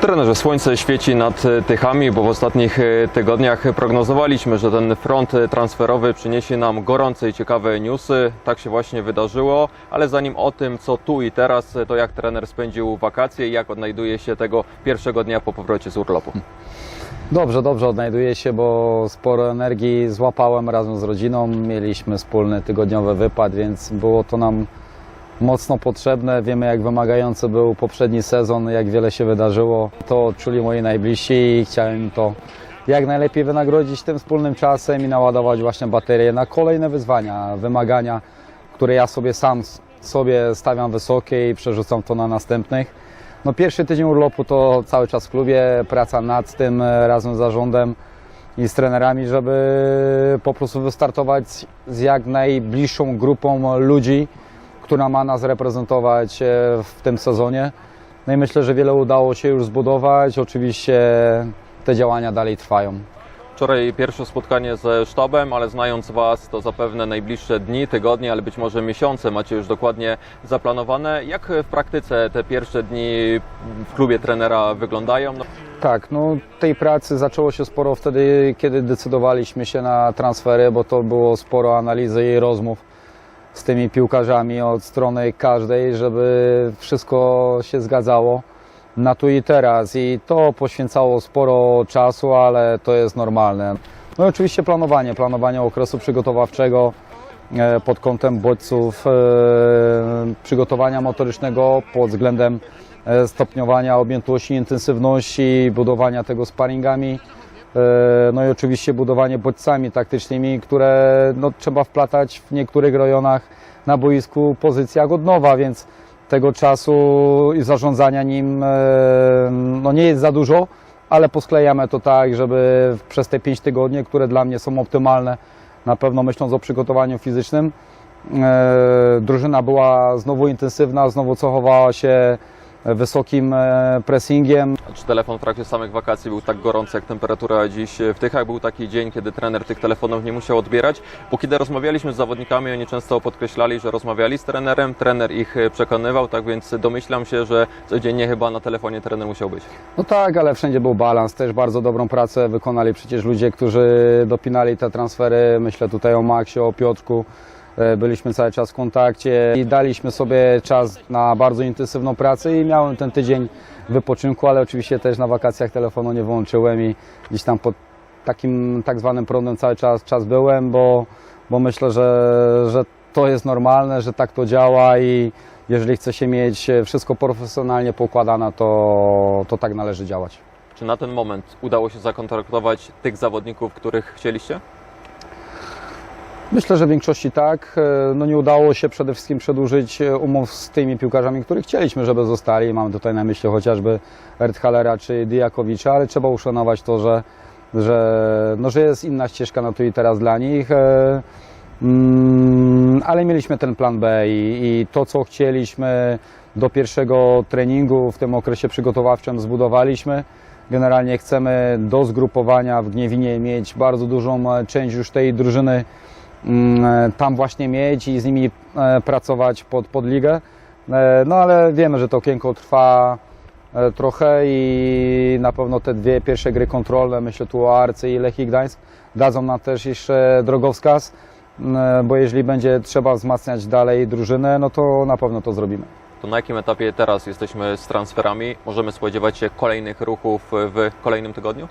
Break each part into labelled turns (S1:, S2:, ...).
S1: Trenerze, słońce świeci nad e, Tychami, bo w ostatnich e, tygodniach prognozowaliśmy, że ten front e, transferowy przyniesie nam gorące i ciekawe newsy. Tak się właśnie wydarzyło, ale zanim o tym, co tu i teraz, to jak trener spędził wakacje i jak odnajduje się tego pierwszego dnia po powrocie z urlopu.
S2: Dobrze, dobrze odnajduję się, bo sporo energii złapałem razem z rodziną. Mieliśmy wspólny tygodniowy wypad, więc było to nam mocno potrzebne. Wiemy, jak wymagający był poprzedni sezon, jak wiele się wydarzyło. To czuli moi najbliżsi i chciałem to jak najlepiej wynagrodzić tym wspólnym czasem i naładować właśnie baterię na kolejne wyzwania, wymagania, które ja sobie sam sobie stawiam wysokie i przerzucam to na następnych. No pierwszy tydzień urlopu to cały czas w klubie, praca nad tym e, razem z zarządem i z trenerami, żeby po prostu wystartować z jak najbliższą grupą ludzi, która ma nas reprezentować e, w tym sezonie. No i myślę, że wiele udało się już zbudować. Oczywiście te działania dalej trwają.
S1: Wczoraj pierwsze spotkanie ze sztabem, ale znając Was, to zapewne najbliższe dni, tygodnie, ale być może miesiące macie już dokładnie zaplanowane. Jak w praktyce te pierwsze dni w klubie trenera wyglądają? No,
S2: Tak, no tej pracy zaczęło się sporo wtedy, kiedy decydowaliśmy się na transfery, bo to było sporo analizy i rozmów z tymi piłkarzami od strony każdej, żeby wszystko się zgadzało na tu i teraz. I to poświęcało sporo czasu, ale to jest normalne. No i oczywiście planowanie, planowanie okresu przygotowawczego e, pod kątem bodźców, e, przygotowania motorycznego pod względem e, stopniowania objętości, intensywności, budowania tego sparingami. E, No i oczywiście budowanie bodźcami taktycznymi, które no, trzeba wplatać w niektórych rejonach na boisku. Pozycjach od nowa, więc tego czasu i zarządzania nim e, no, nie jest za dużo, ale posklejamy to tak, żeby przez te 5 tygodni, które dla mnie są optymalne, na pewno myśląc o przygotowaniu fizycznym, e, drużyna była znowu intensywna, znowu cechowała się wysokim e, pressingiem.
S1: czy telefon w trakcie samych wakacji był tak gorący jak temperatura dziś w Tychach? Był taki dzień, kiedy trener tych telefonów nie musiał odbierać? Bo kiedy rozmawialiśmy z zawodnikami, oni często podkreślali, że rozmawiali z trenerem, trener ich przekonywał, tak więc domyślam się, że codziennie chyba na telefonie trener musiał być.
S2: No tak, ale wszędzie był balans. Też bardzo dobrą pracę wykonali przecież ludzie, którzy dopinali te transfery. Myślę tutaj o Maxie, o Piotrku. E, Byliśmy cały czas w kontakcie i daliśmy sobie czas na bardzo intensywną pracę i miałem ten tydzień wypoczynku, ale oczywiście też na wakacjach telefonu nie wyłączyłem i gdzieś tam pod takim tak zwanym prądem cały czas, czas byłem, bo, bo myślę, że, że to jest normalne, że tak to działa i jeżeli chce się mieć wszystko profesjonalnie poukładane, to, to tak należy działać.
S1: Czy na ten moment udało się zakontraktować tych zawodników, których chcieliście?
S2: Myślę, że w większości tak. E, No nie udało się przede wszystkim przedłużyć e, umów z tymi piłkarzami, których chcieliśmy, żeby zostali. Mam tutaj na myśli chociażby Erdhalera czy Diakowicza, ale trzeba uszanować to, że, że, no, że jest inna ścieżka na tu i teraz dla nich. E, mm, Ale mieliśmy ten plan B i, i to, co chcieliśmy do pierwszego treningu w tym okresie przygotowawczym zbudowaliśmy. Generalnie chcemy do zgrupowania w Gniewinie mieć bardzo dużą część już tej drużyny tam właśnie mieć i z nimi e, pracować pod, pod ligę. E, No ale wiemy, że to okienko trwa e, trochę i na pewno te dwie pierwsze gry kontrolne, myślę tu o Arce i Lechii Gdańsk, dadzą nam też jeszcze drogowskaz, m, e, bo jeżeli będzie trzeba wzmacniać dalej drużynę, no to na pewno to zrobimy.
S1: To na jakim etapie teraz jesteśmy z transferami? Możemy spodziewać się kolejnych ruchów w kolejnym tygodniu?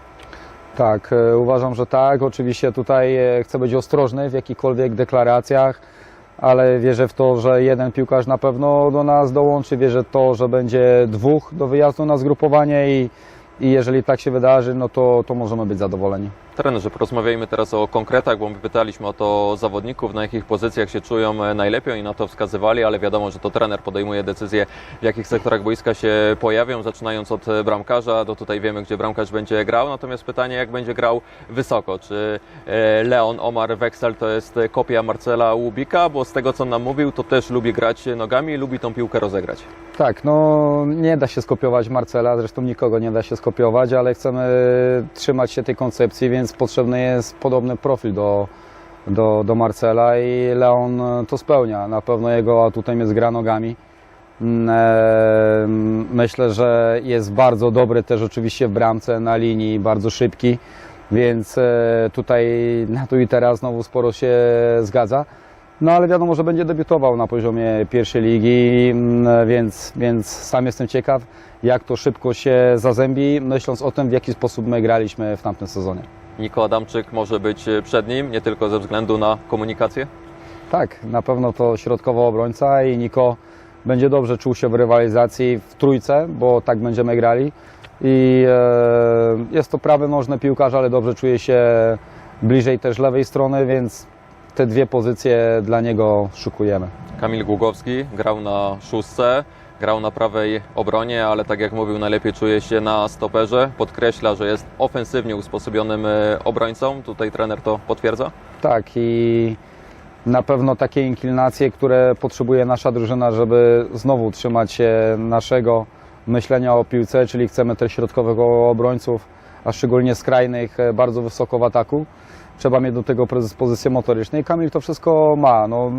S2: Tak, e, uważam, że tak. Oczywiście tutaj e, chcę być ostrożny w jakichkolwiek deklaracjach, ale wierzę w to, że jeden piłkarz na pewno do nas dołączy. Wierzę w to, że będzie dwóch do wyjazdu na zgrupowanie i, i jeżeli tak się wydarzy, no to, to możemy być zadowoleni.
S1: Trenerze, porozmawiajmy teraz o konkretach, bo my pytaliśmy o to zawodników, na jakich pozycjach się czują e, najlepiej. I na to wskazywali, ale wiadomo, że to trener podejmuje decyzję, w jakich sektorach boiska się pojawią, zaczynając od e, bramkarza, to tutaj wiemy, gdzie bramkarz będzie grał, natomiast pytanie, jak będzie grał wysoko, czy e, Leon Omar Wexel to jest kopia Marcela Łubika, bo z tego, co nam mówił, to też lubi grać nogami, lubi tą piłkę rozegrać.
S2: Tak, no nie da się skopiować Marcela, zresztą nikogo nie da się skopiować, ale chcemy trzymać się tej koncepcji, więc potrzebny jest podobny profil do, do, do Marcela i Leon to spełnia. Na pewno jego atutem jest gra nogami Mm, e, Myślę, że jest bardzo dobry też oczywiście w bramce na linii, bardzo szybki, więc e, tutaj na tu i teraz znowu sporo się zgadza. No ale wiadomo, że będzie debiutował na poziomie pierwszej ligi, mm, więc, więc sam jestem ciekaw, jak to szybko się zazębi, myśląc o tym, w jaki sposób my graliśmy w tamtym sezonie.
S1: Niko Adamczyk może być e, przed nim, nie tylko ze względu na komunikację?
S2: Tak, na pewno to środkowy obrońca i Niko będzie dobrze czuł się w rywalizacji w trójce, bo tak będziemy grali. I e, jest to prawy nożny piłkarz, ale dobrze czuje się bliżej też lewej strony, więc te dwie pozycje dla niego szukujemy.
S1: Kamil Głogowski grał na szóstce, grał na prawej obronie, ale tak jak mówił, najlepiej czuje się na stoperze. Podkreśla, że jest ofensywnie usposobionym e, obrońcą. Tutaj trener to potwierdza.
S2: Tak i na pewno takie inklinacje, które potrzebuje nasza drużyna, żeby znowu trzymać się naszego myślenia o piłce, czyli chcemy też środkowych obrońców, a szczególnie skrajnych, e, bardzo wysoko w ataku. Trzeba mieć do tego predyspozycję motoryczną i Kamil to wszystko ma. No,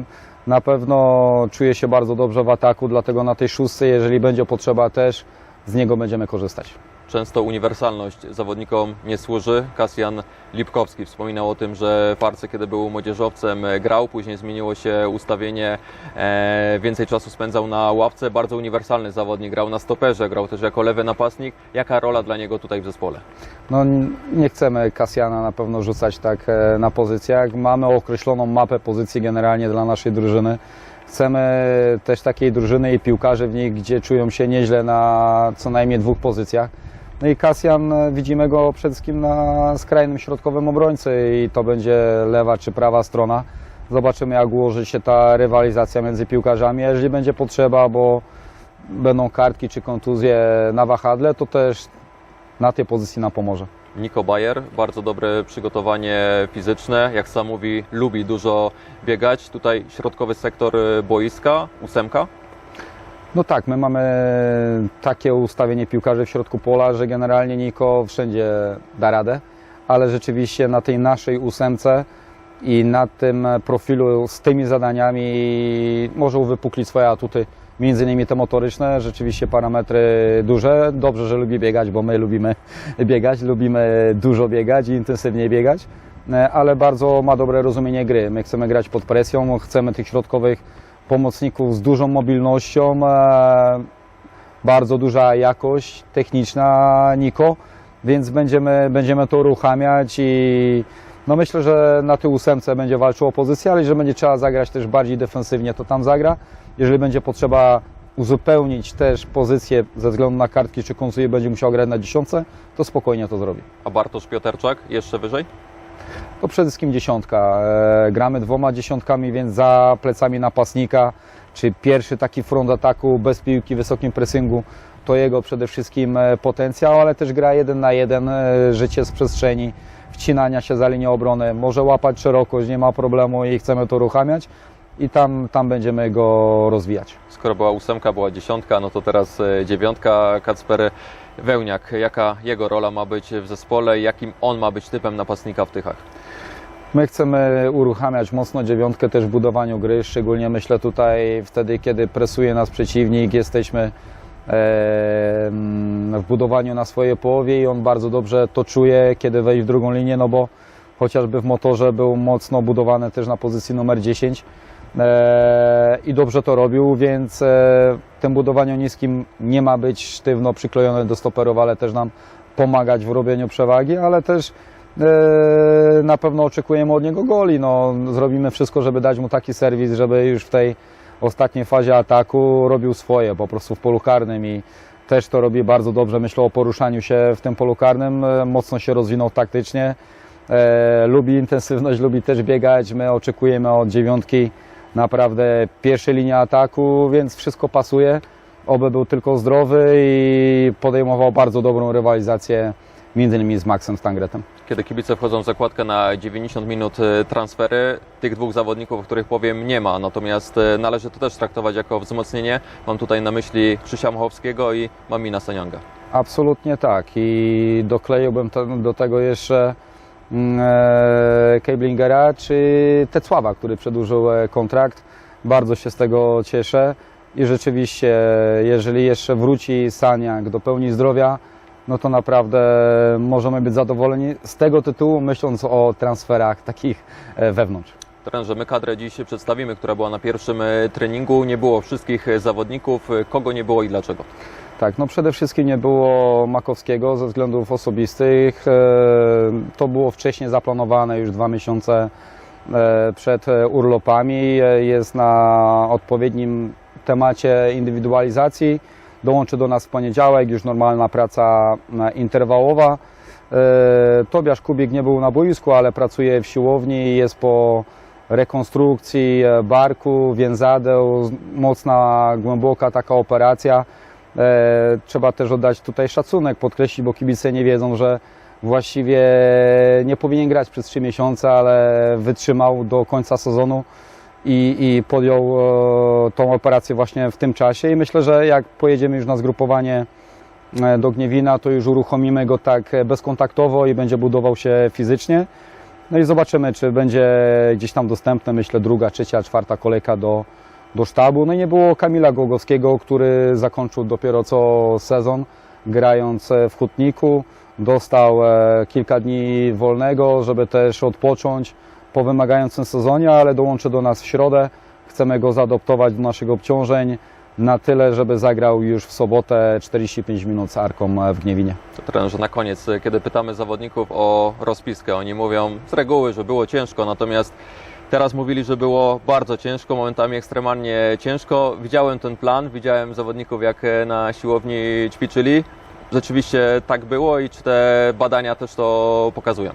S2: na pewno czuje się bardzo dobrze w ataku, dlatego na tej szóstce, jeżeli będzie potrzeba też, z niego będziemy korzystać.
S1: Często uniwersalność zawodnikom nie służy. Kasjan Lipkowski wspominał o tym, że w Arce, kiedy był młodzieżowcem, grał, później zmieniło się ustawienie, e, więcej czasu spędzał na ławce. Bardzo uniwersalny zawodnik, grał na stoperze, grał też jako lewy napastnik. Jaka rola dla niego tutaj w zespole?
S2: No, nie chcemy Kasjana na pewno rzucać tak e, na pozycjach. Mamy określoną mapę pozycji generalnie dla naszej drużyny. Chcemy też takiej drużyny i piłkarzy w niej, gdzie czują się nieźle na co najmniej dwóch pozycjach. No i Kasjan e, widzimy go przede wszystkim na skrajnym środkowym obrońcy i to będzie lewa czy prawa strona. Zobaczymy jak ułoży się ta rywalizacja między piłkarzami. Jeżeli będzie potrzeba, bo będą kartki czy kontuzje na wahadle, to też na tej pozycji nam pomoże.
S1: Niko Bayer, bardzo dobre przygotowanie fizyczne. Jak sam mówi, lubi dużo biegać. Tutaj środkowy sektor e, boiska, ósemka.
S2: No tak, my mamy takie ustawienie piłkarzy w środku pola, że generalnie Niko wszędzie da radę, ale rzeczywiście na tej naszej ósemce i na tym profilu z tymi zadaniami może uwypuklić swoje atuty, między innymi te motoryczne, rzeczywiście parametry duże. Dobrze, że lubi biegać, bo my lubimy biegać, lubimy dużo biegać i intensywnie biegać, e, ale bardzo ma dobre rozumienie gry. My chcemy grać pod presją, chcemy tych środkowych pomocników z dużą mobilnością, e, bardzo duża jakość techniczna Niko, więc będziemy, będziemy to uruchamiać i no myślę, że na tej ósemce będzie walczył o pozycję, ale jeżeli będzie trzeba zagrać też bardziej defensywnie, to tam zagra. Jeżeli będzie potrzeba uzupełnić też pozycję ze względu na kartki czy kontuzję, będzie musiał grać na dziesiątce, to spokojnie to zrobi.
S1: A Bartosz Pioterczak jeszcze wyżej?
S2: To przede wszystkim dziesiątka. E, Gramy dwoma dziesiątkami, więc za plecami napastnika, czy pierwszy taki front ataku bez piłki, wysokim pressingu, to jego przede wszystkim e, potencjał, ale też gra jeden na jeden, e, życie z przestrzeni, wcinania się za linię obrony, może łapać szerokość, nie ma problemu i chcemy to uruchamiać i tam, tam będziemy go rozwijać.
S1: Skoro była ósemka, była dziesiątka, no to teraz dziewiątka. Kacper Wełniak, jaka jego rola ma być w zespole jakim on ma być typem napastnika w Tychach?
S2: My chcemy uruchamiać mocno dziewiątkę też w budowaniu gry, szczególnie myślę tutaj wtedy, kiedy presuje nas przeciwnik, jesteśmy w budowaniu na swojej połowie i on bardzo dobrze to czuje, kiedy wejść w drugą linię, no bo chociażby w motorze był mocno budowany też na pozycji numer 10 e, i dobrze to robił, więc e, w tym budowaniu niskim nie ma być sztywno przyklejony do stoperów, ale też nam pomagać w robieniu przewagi, ale też na pewno oczekujemy od niego goli. No, zrobimy wszystko, żeby dać mu taki serwis, żeby już w tej ostatniej fazie ataku robił swoje po prostu w polu karnym i też to robi bardzo dobrze. Myślę o poruszaniu się w tym polu karnym. E, Mocno się rozwinął taktycznie. E, lubi intensywność, lubi też biegać. My oczekujemy od dziewiątki naprawdę pierwszej linii ataku, więc wszystko pasuje. Oby był tylko zdrowy i podejmował bardzo dobrą rywalizację między innymi z Maxem Stangretem.
S1: Kiedy kibice wchodzą w zakładkę na 90 minut e, transfery, tych dwóch zawodników, o których powiem, nie ma. Natomiast e, należy to też traktować jako wzmocnienie. Mam tutaj na myśli Krzysia Machowskiego i Mamina Senianga.
S2: Absolutnie tak i dokleiłbym do tego jeszcze mm, e, Kejblingera czy Tecława, który przedłużył kontrakt. Bardzo się z tego cieszę. i rzeczywiście, jeżeli jeszcze wróci Saniak do pełni zdrowia, no to naprawdę możemy być zadowoleni z tego tytułu, myśląc o transferach takich e, wewnątrz.
S1: Trenerze, my kadrę dziś przedstawimy, która była na pierwszym e, treningu. Nie było wszystkich e, zawodników. Kogo nie było i dlaczego?
S2: Tak, no przede wszystkim nie było Makowskiego ze względów osobistych. To było wcześniej zaplanowane już dwa miesiące przed urlopami. Jest na odpowiednim temacie indywidualizacji. Dołączy do nas w poniedziałek, już normalna praca e, interwałowa. E, Tobiasz Kubik nie był na boisku, ale pracuje w siłowni, jest po rekonstrukcji e, barku, więzadeł, mocna, głęboka taka operacja. Trzeba też oddać tutaj szacunek, podkreślić, bo kibice nie wiedzą, że właściwie nie powinien grać przez 3 miesiące, ale wytrzymał do końca sezonu i, i podjął e, tą operację właśnie w tym czasie. I myślę, że jak pojedziemy już na zgrupowanie e, do Gniewina, to już uruchomimy go tak e, bezkontaktowo i będzie budował się fizycznie. No i zobaczymy, czy będzie gdzieś tam dostępne, myślę, druga, trzecia, czwarta kolejka do, do sztabu. No i nie było Kamila Głogowskiego, który zakończył dopiero co sezon, grając e, w Hutniku. Dostał kilka dni wolnego, żeby też odpocząć po wymagającym sezonie, ale dołączy do nas w środę. Chcemy go zaadoptować do naszych obciążeń na tyle, żeby zagrał już w sobotę 45 minut z Arką w Gniewinie.
S1: Trenerze, na koniec, kiedy pytamy zawodników o rozpiskę, oni mówią z reguły, że było ciężko, natomiast teraz mówili, że było bardzo ciężko, momentami ekstremalnie ciężko. Widziałem ten plan, widziałem zawodników, jak na siłowni ćwiczyli. Rzeczywiście tak było i czy te badania też to pokazują?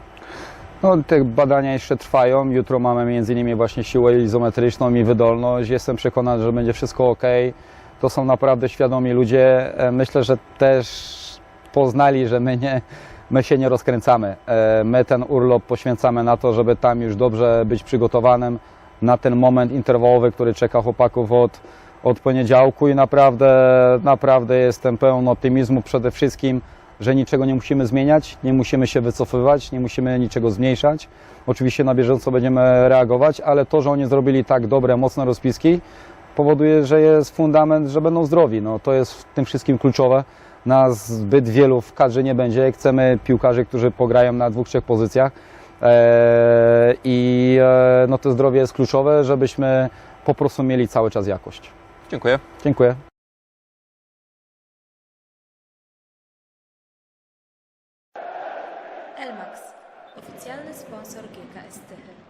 S2: No, te badania jeszcze trwają. Jutro mamy innymi właśnie siłę izometryczną i wydolność. Jestem przekonany, że będzie wszystko ok. To są naprawdę świadomi ludzie. E, Myślę, że też poznali, że my, nie, my się nie rozkręcamy. E, My ten urlop poświęcamy na to, żeby tam już dobrze być przygotowanym na ten moment interwałowy, który czeka chłopaków od, od poniedziałku i naprawdę, naprawdę jestem pełen optymizmu przede wszystkim, że niczego nie musimy zmieniać, nie musimy się wycofywać, nie musimy niczego zmniejszać. Oczywiście na bieżąco będziemy reagować, ale to, że oni zrobili tak dobre, mocne rozpiski, powoduje, że jest fundament, że będą zdrowi. No, to jest w tym wszystkim kluczowe. Nas zbyt wielu w kadrze nie będzie. Chcemy piłkarzy, którzy pograją na dwóch, trzech pozycjach. Eee, I e, no, to zdrowie jest kluczowe, żebyśmy po prostu mieli cały czas jakość.
S1: Dziękuję.
S2: Dziękuję. sponsor que KSTL.